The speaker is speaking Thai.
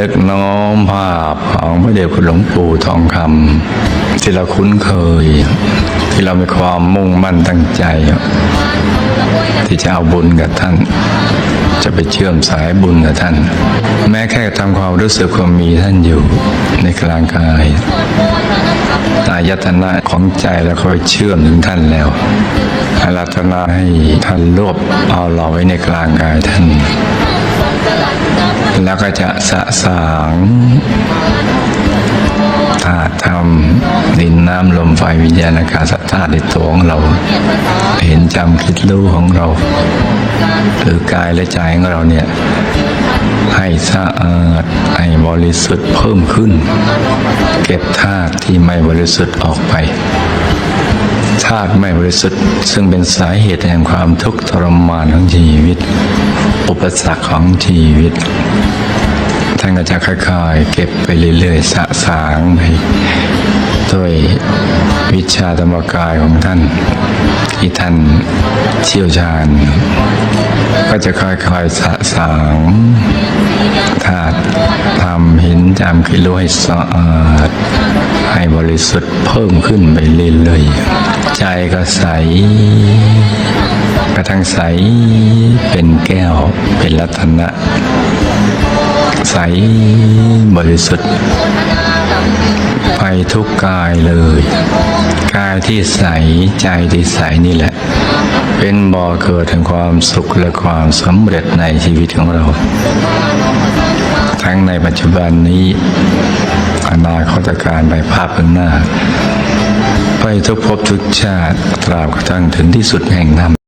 นึกน้อมภาพของพระเดชคุณหลวงปู่ทองคำที่เราคุ้นเคย ที่เรามีความมุ่งมั่นตั้งใจ ที่จะเอาบุญกับท่าน จะไปเชื่อมสายบุญกับท่าน แม้แค่ทำความรู้สึกความมีท่านอยู่ในกลางกายอายตนะของใจแล้วคอยเชื่อมถึงท่านแล้วอารัตนาให้ท่านรวบเอาเราไว้ในกลางกายท่าน แล้วก็จะสะสางธาตุธรรมดินน้ำลมไฟวิญญาณอากาศธาตุในตัวของเรา เห็นจำคิดรู้ของเราหรือกายและใจของเราเนี่ย ให้สะอาดให้บริสุทธิ์เพิ่มขึ้น เก็บธาตุที่ไม่บริสุทธิ์ออกไป ธาตุไม่บริสุทธิ์ ซึ่งเป็นสาเหตุแห่งความทุกข์ทรมานของชีวิต อุปสรรคของชีวิต ท่านก็จะค่อยๆเก็บไปเรื่อยๆสะสางไปด้วยวิชาธรรมกายของท่าน ที่ท่านเชี่ยวชาญ ก็จะค่อยๆสะสางธาตุทำหินจำคิดรู้ให้สะอาด ให้บริสุทธิ์เพิ่มขึ้นไปเรื่อยๆ ใจก็ใส กระทั่งใสเป็นแก้ว เป็นรัตนะ ใสบริสุทธิ์ไปทุกกายเลย กายที่ใสใจที่ใสนี่แหละ เป็นบ่อเกิดแห่งความสุขและความสำเร็จในชีวิตของเรา งในปัจจุบันนี้ อนาคตการไปภาพข้างหน้า ไปทุกภพทุกชาติตราบกระทั่งถึงที่สุดแห่งน้ำ